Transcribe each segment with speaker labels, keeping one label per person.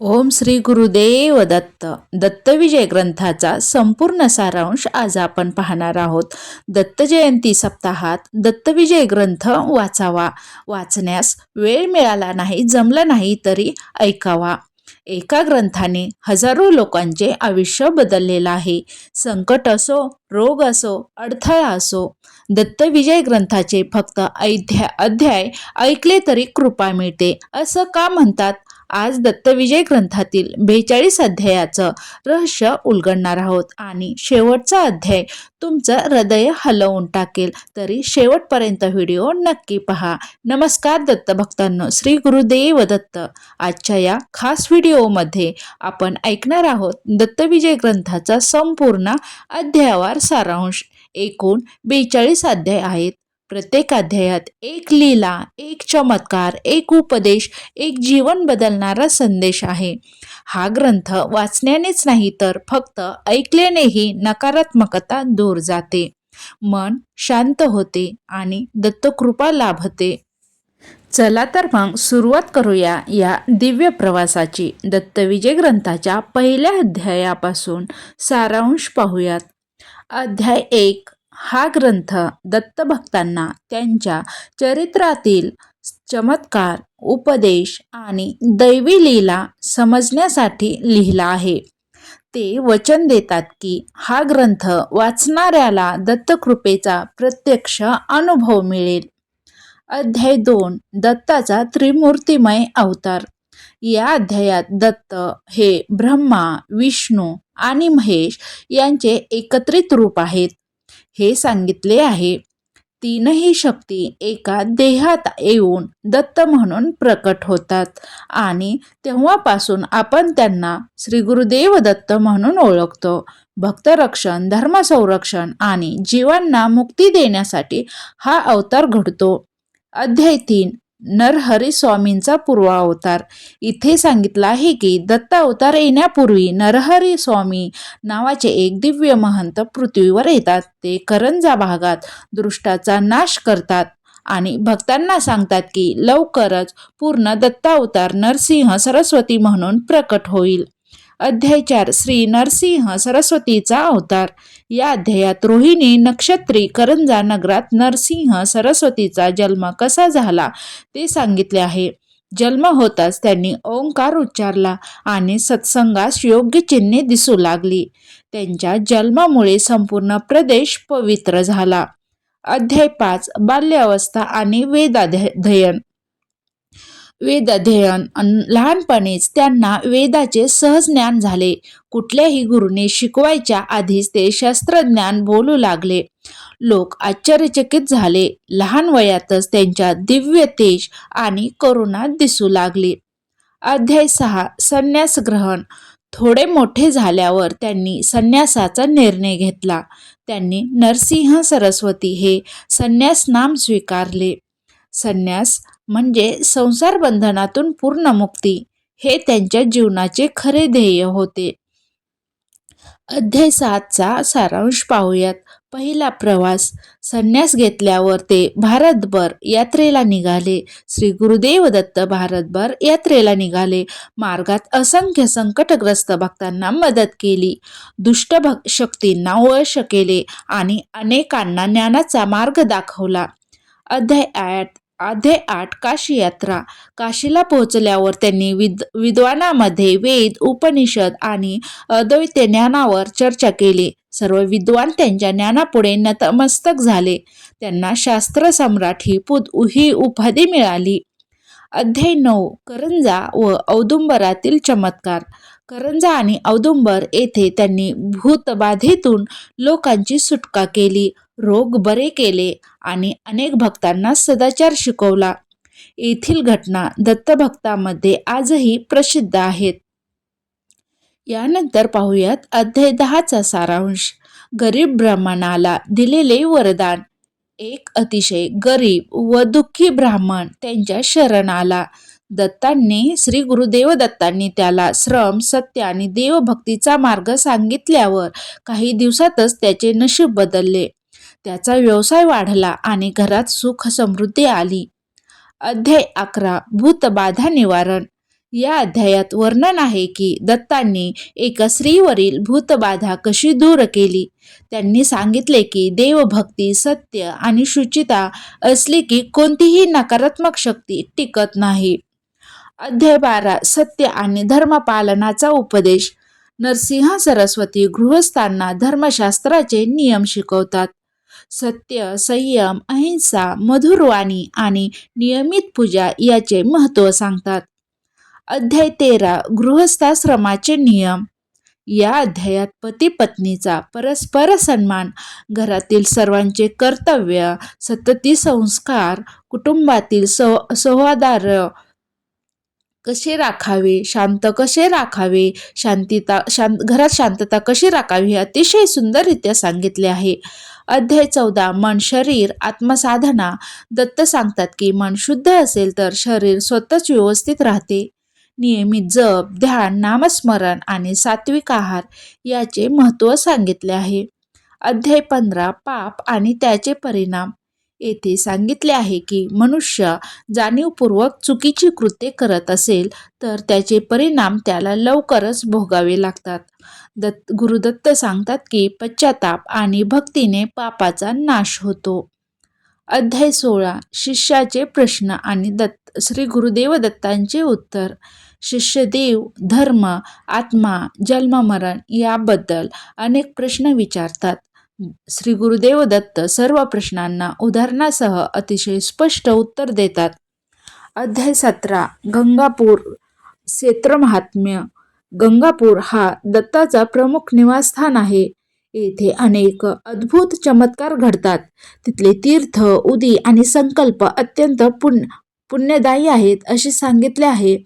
Speaker 1: ओम श्री गुरुदेव दत्त. दत्तविजय ग्रंथाचा संपूर्ण सारांश आज आपण पाहणार आहोत. दत्त जयंती सप्ताहात दत्तविजय ग्रंथ वाचावा. वाचण्यास वेळ मिळाला नाही जमला नाही तरी ऐकावा. एका ग्रंथाने हजारो लोकांचे आयुष्य बदललेलं आहे. संकट असो रोग असो अडथळा असो दत्तविजय ग्रंथाचे फक्त अध्याय अध्याय ऐकले तरी कृपा मिळते. असं का म्हणतात? आज दत्तविजय ग्रंथातील बेचाळीस अध्यायाचं रहस्य उलगडणार आहोत. आणि शेवटचा अध्याय तुमचं हृदय हलवून टाकेल तरी शेवटपर्यंत व्हिडिओ नक्की पहा. नमस्कार दत्त भक्तांनो श्री गुरुदेव दत्त. आजच्या या खास व्हिडिओमध्ये आपण ऐकणार आहोत दत्तविजय ग्रंथाचा संपूर्ण अध्यायावर सारांश. एकूण बेचाळीस अध्याय आहेत. प्रत्येक अध्यायात एक लीला एक चमत्कार एक उपदेश एक जीवन बदलणारा संदेश आहे. हा ग्रंथ वाचण्यानेच नाही तर फक्त ऐकल्यानेही नकारात्मकता दूर जाते. मन शांत होते आणि दत्तकृपा लाभते. चला तर मग सुरुवात करूया या दिव्य प्रवासाची दत्तविजय ग्रंथाच्या पहिल्या अध्यायापासून सारांश पाहूयात. अध्याय एक हा ग्रंथ दत्तभक्तांना त्यांच्या चरित्रातील चमत्कार उपदेश आणि दैवी लीला समजण्यासाठी लिहिला आहे. ते वचन देतात की हा ग्रंथ वाचणाऱ्याला दत्तकृपेचा प्रत्यक्ष अनुभव मिळेल. अध्याय दोन दत्ताचा त्रिमूर्तिमय अवतार. या अध्यायात दत्त हे ब्रह्मा विष्णू आणि महेश यांचे एकत्रित रूप आहेत. हे सांगितले आहे. तीनही शक्ती एका देहात येऊन दत्त म्हणून प्रकट होतात. आणि तेव्हापासून आपण त्यांना श्री गुरुदेव दत्त म्हणून ओळखतो. भक्तरक्षण धर्मसंरक्षण आणि जीवांना मुक्ती देण्यासाठी हा अवतार घडतो. अध्याय तीन. नरहरी स्वामींचा पूर्वावतार. इथे सांगितलं आहे की दत्त अवतार येण्यापूर्वी नरहरी स्वामी नावाचे एक दिव्य महंत पृथ्वीवर येतात. ते करंजा भागात दृष्टाचा नाश करतात आणि भक्तांना सांगतात की लवकरच पूर्ण दत्तावतार नरसिंह सरस्वती म्हणून प्रकट होईल. अध्याय चार श्री नरसिंह सरस्वतीचा अवतार. या अध्यायात रोहिणी नक्षत्री करंजा नगरात नरसिंह सरस्वतीचा जन्म कसा झाला ते सांगितले आहे. जन्म होताच त्यांनी ओंकार उच्चारला आणि सत्संगास योग्य चिन्हे दिसू लागली. त्यांच्या जन्मामुळे संपूर्ण प्रदेश पवित्र झाला. अध्याय पाच बाल्यावस्था आणि वेदाध्ययन वेद अध्ययन लहानपणीच त्यांना वेदाचे सहज ज्ञान झाले. कुठल्याही गुरुने शिकवायच्या आधीच ते शस्त्रज्ञान बोलू लागले. लोक आश्चर्यचकित झाले. लहान वयातच त्यांच्या दिव्य तेज आणि करुणा दिसू लागली. अध्याय सहा संन्यास ग्रहण थोडे मोठे झाल्यावर त्यांनी संन्यासाचा निर्णय घेतला. त्यांनी नरसिंह सरस्वती हे संन्यास नाम स्वीकारले. संन्यास म्हणजे संसार बंधनातून पूर्ण मुक्ती हे त्यांच्या जीवनाचे खरे ध्येय होते. अध्याय सातचा सारांश पाहूयात. पहिला प्रवास संन्यास घेतल्यावर ते भारतभर यात्रेला निघाले. श्री गुरुदेव दत्त भारतभर यात्रेला निघाले. मार्गात असंख्य संकटग्रस्त भक्तांना मदत केली. दुष्ट भक् शक्तींना वश केले आणि अनेकांना ज्ञानाचा मार्ग दाखवला. अध्याय आठ अध्याय आठ काशी यात्रा काशीला पोहोचल्यावर त्यांनी विद विद्वानामध्ये वेद उपनिषद आणि अद्वैत ज्ञानावर चर्चा केली. सर्व विद्वान त्यांच्या ज्ञानापुढे नतमस्तक झाले. त्यांना शास्त्र सम्राट ही पुद ही उपाधी मिळाली. अध्याय नऊ. करंजा व औदुंबरातील चमत्कार. करंजा आणि औदुंबर येथे त्यांनी भूतबाधेतून लोकांची सुटका केली. रोग बरे केले आणि अनेक भक्तांना सदाचार शिकवला. येथील घटना दत्तभक्तामध्ये आजही प्रसिद्ध आहेत. यानंतर पाहूयात अध्याय दहाचा सारांश. गरीब ब्राह्मणाला दिलेले वरदान. एक अतिशय गरीब व दुःखी ब्राह्मण त्यांच्या शरण आला दत्तांनी श्री गुरुदेव दत्तांनी त्याला श्रम सत्य आणि देवभक्तीचा मार्ग सांगितल्यावर काही दिवसातच त्याचे नशीब बदलले. त्याचा व्यवसाय वाढला आणि घरात सुख समृद्धी आली. अध्याय अकरा भूतबाधा निवारण. या अध्यायात वर्णन आहे की दत्तांनी एका स्त्रीवरील भूतबाधा कशी दूर केली. त्यांनी सांगितले की देवभक्ती सत्य आणि शुचिता असली की कोणतीही नकारात्मक शक्ती टिकत नाही. अध्याय बारा सत्य आणि धर्मपालनाचा उपदेश. नरसिंह सरस्वती गृहस्थांना धर्मशास्त्राचे नियम शिकवतात. सत्य संयम अहिंसा मधुरवाणी आणि नियमित पूजा याचे महत्त्व सांगतात. अध्याय तेरा गृहस्थाश्रमाचे नियम. या अध्यायात पती पत्नीचा परस्पर सन्मान घरातील सर्वांचे कर्तव्य सतती संस्कार कुटुंबातील सौ सौहार्द कसे राखावे? शांत कसे राखावे? शांतता शांत घरात शांतता कशी राखावी हे अतिशय सुंदररित्या सांगितले आहे. अध्याय चौदा मन शरीर आत्मसाधना दत्त सांगतात की मन शुद्ध असेल तर शरीर स्वतःच व्यवस्थित राहते. नियमित जप ध्यान नामस्मरण आणि सात्विक आहार याचे महत्त्व सांगितले आहे. अध्याय पंधरा पाप आणि त्याचे परिणाम. येथे सांगितले आहे की मनुष्य जाणीवपूर्वक चुकीची कृत्ये करत असेल तर त्याचे परिणाम त्याला लवकरच भोगावे लागतात. दत्त गुरुदत्त सांगतात की पश्चाताप आणि भक्तीने पापाचा नाश होतो. अध्याय सोळा शिष्याचे प्रश्न आणि दत्त श्री गुरुदेव दत्तांचे उत्तर. शिष्यदेव धर्म आत्मा जन्ममरण याबद्दल अनेक प्रश्न विचारतात. श्री गुरुदेव दत्त सर्व प्रश्नांना उदाहरणासह अतिशय स्पष्ट उत्तर देतात. अध्याय सतरा गंगापूर क्षेत्र महात्म्य. गंगापूर हा दत्ताचा प्रमुख निवासस्थान आहे. येथे अनेक अद्भुत चमत्कार घडतात. तिथले तीर्थ उदी आणि संकल्प अत्यंत पुण्य पुण्यदायी आहेत असे सांगितले आहे.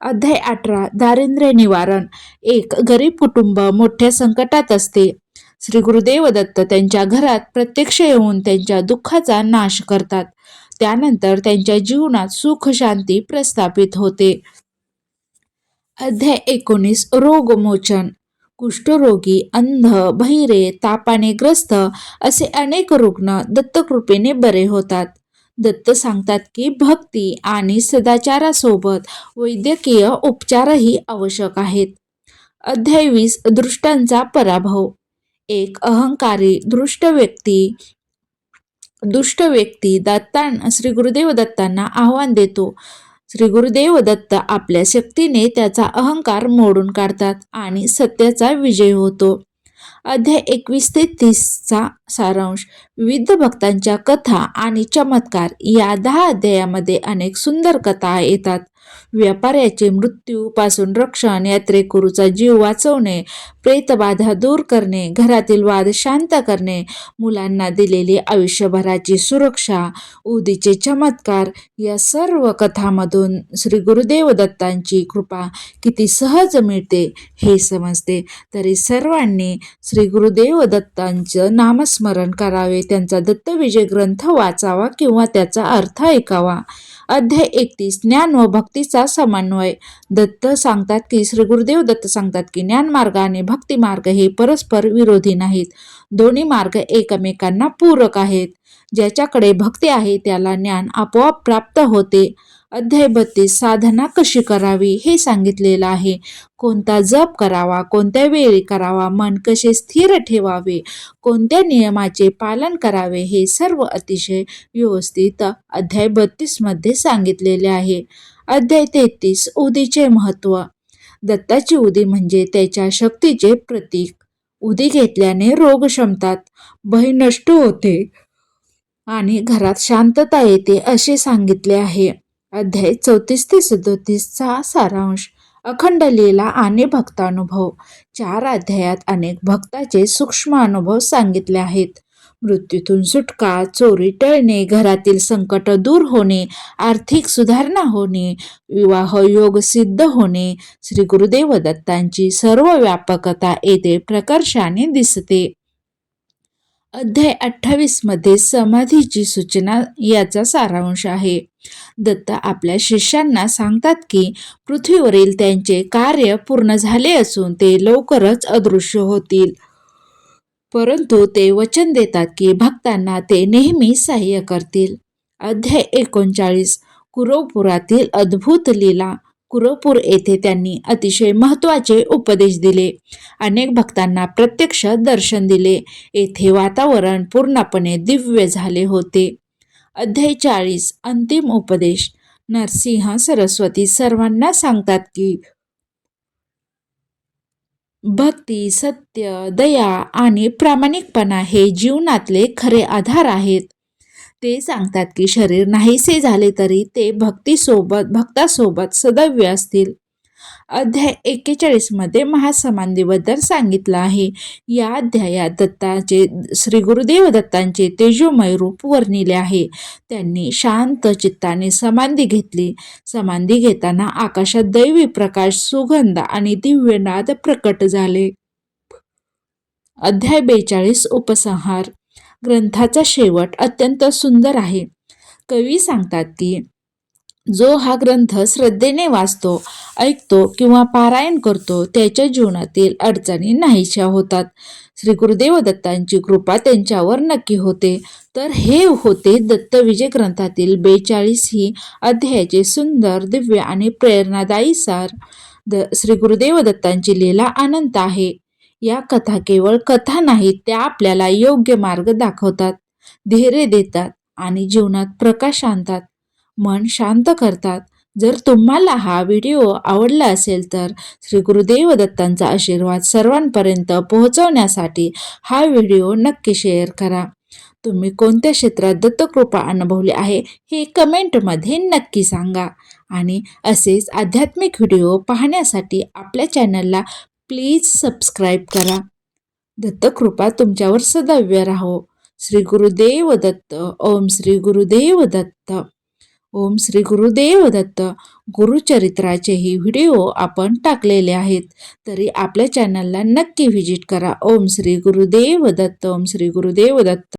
Speaker 1: अध्याय अठरा दारिद्र्य निवारण. एक गरीब कुटुंब मोठ्या संकटात असते. श्री गुरुदेव दत्त त्यांच्या घरात प्रत्यक्ष येऊन त्यांच्या दुःखाचा नाश करतात. त्यानंतर त्यांच्या जीवनात सुख शांती प्रस्थापित होते. अध्याय एकोणीस रोगमोचन. कुष्ठरोगी अंध बहिरे तापाने ग्रस्त असे अनेक रुग्ण दत्तकृपेने बरे होतात. दत्त सांगतात की भक्ती आणि सदाचारासोबत वैद्यकीय उपचारही आवश्यक आहेत. अध्याय वीस दृष्टांचा पराभव. एक अहंकारी दृष्ट व्यक्ती दुष्ट व्यक्ती दत्तां श्री गुरुदेव दत्तांना आव्हान देतो. श्री गुरुदेव दत्त आपल्या शक्तीने त्याचा अहंकार मोडून काढतात आणि सत्याचा विजय होतो. अध्याय एकवीस ते तीसचा सारांश. विविध भक्तांच्या कथा आणि चमत्कार या दहा अध्यायामध्ये अनेक सुंदर कथा येतात. व्यापाऱ्याचे मृत्यूपासून रक्षण यात्रेकरूचा जीव वाचवणे प्रेतबाधा दूर करणे घरातील वाद शांत करणे मुलांना दिलेली आयुष्यभराची सुरक्षा उदीचे चमत्कार या सर्व कथामधून श्री गुरुदेव दत्तांची कृपा किती सहज मिळते हे समजते. तरी सर्वांनी श्री गुरुदेव दत्तांचं नामस्मरण करावे. त्यांचा दत्तविजय ग्रंथ वाचावा किंवा त्याचा अर्थ ऐकावा. अध्याय एकतीस ज्ञान व भक्तीचा समन्वय. दत्त सांगतात की श्री गुरुदेव दत्त सांगतात की ज्ञान मार्ग आणि भक्ती मार्ग हे परस्पर विरोधी नाहीत. दोन्ही मार्ग एकमेकांना पूरक आहेत. ज्याच्याकडे भक्ती आहे त्याला ज्ञान आपोआप प्राप्त होते. अध्याय बत्तीस साधना कशी करावी हे सांगितलेलं आहे. कोणता जप करावा कोणत्या वेळी करावा मन कसे स्थिर ठेवावे कोणत्या नियमाचे पालन करावे हे सर्व अतिशय व्यवस्थित अध्याय बत्तीसमध्ये सांगितलेले आहे. अध्याय तेहतीस उदीचे महत्त्व दत्ताची उदी म्हणजे त्याच्या शक्तीचे प्रतीक. उदी घेतल्याने रोग शमतात भय नष्ट होते आणि घरात शांतता येते असे सांगितले आहे. अध्याय चौतीस ते सदोतीसचा सारांश. अखंड लीला आणि भक्तानुभव. चार अध्यायात अनेक भक्ताचे सूक्ष्म अनुभव सांगितले आहेत. मृत्यूतून सुटका चोरी टळणे घरातील संकट दूर होणे आर्थिक सुधारणा होणे विवाह योग सिद्ध होणे श्री गुरुदेव दत्तांची सर्व व्यापकता येथे प्रकर्षाने दिसते. अध्याय अठ्ठावीसमध्ये समाधीची सूचना याचा सारांश आहे. दत्त आपल्या शिष्यांना सांगतात की पृथ्वीवरील त्यांचे कार्य पूर्ण झाले असून ते लवकरच अदृश्य होतील. परंतु ते वचन देतात की भक्तांना ते नेहमी सहाय्य करतील. अध्याय एकोणचाळीस. कुरवपुरातील अद्भुत लीला. कुरवपूर येथे त्यांनी अतिशय महत्त्वाचे उपदेश दिले. अनेक भक्तांना प्रत्यक्ष दर्शन दिले. येथे वातावरण पूर्णपणे दिव्य झाले होते. अध्याय चाळीस अंतिम उपदेश. नरसिंह सरस्वती सर्वांना सांगतात की भक्ती सत्य दया आणि प्रामाणिकपणा हे जीवनातले खरे आधार आहेत. ते सांगतात की शरीर नाहीसे झाले तरी ते भक्तीसोबत भक्तासोबत सदैव असतील. अध्याय एक्केचाळीसमध्ये महासमाधीबद्दल सांगितलं आहे. या अध्यायात दत्ताचे श्री गुरुदेव दत्तांचे तेजोमय रूप वर्णिले आहे. त्यांनी शांत चित्ताने समाधी घेतली. समाधी घेताना आकाशात दैवी प्रकाश सुगंध आणि दिव्य नाद प्रकट झाले. अध्याय बेचाळीस उपसंहार. ग्रंथाचा शेवट अत्यंत सुंदर आहे. कवी सांगतात की जो हा ग्रंथ श्रद्धेने वाचतो ऐकतो किंवा पारायण करतो त्याच्या जीवनातील अडचणी नाहीशा होतात. श्री गुरुदेव दत्तांची कृपा त्यांच्यावर नक्की होते. तर हे होते दत्तविजय ग्रंथातील बेचाळीस ही अध्यायाचे सुंदर दिव्य आणि प्रेरणादायी सार. द श्री गुरुदेव दत्तांची लीला अनंत आहे. या कथा केवळ कथा नाहीत त्या आपल्याला योग्य मार्ग दाखवतात. धैर्य देतात आणि जीवनात प्रकाश आणतात. मन शांत करतात. जर तुम्हाला हा व्हिडिओ आवडला असेल तर श्री गुरुदेव दत्तांचा आशीर्वाद सर्वांपर्यंत पोहोचवण्यासाठी हा व्हिडिओ नक्की शेअर करा. तुम्ही कोणत्या क्षेत्रात दत्तकृपा अनुभवली आहे हे कमेंटमध्ये नक्की सांगा. आणि असेच आध्यात्मिक व्हिडिओ पाहण्यासाठी आपल्या चॅनलला प्लीज सबस्क्राईब करा. दत्तकृपा तुमच्यावर सदव्य राहो. श्री गुरुदेव दत्त. ओम श्री गुरुदेव दत्त. ओम श्री गुरुदेव दत्त. गुरुचरित्राचेही व्हिडिओ आपण टाकलेले आहेत. तरी आपल्या चॅनलला नक्की व्हिजिट करा. ओम श्री गुरुदेव दत्त. ओम श्री गुरुदेव दत्त.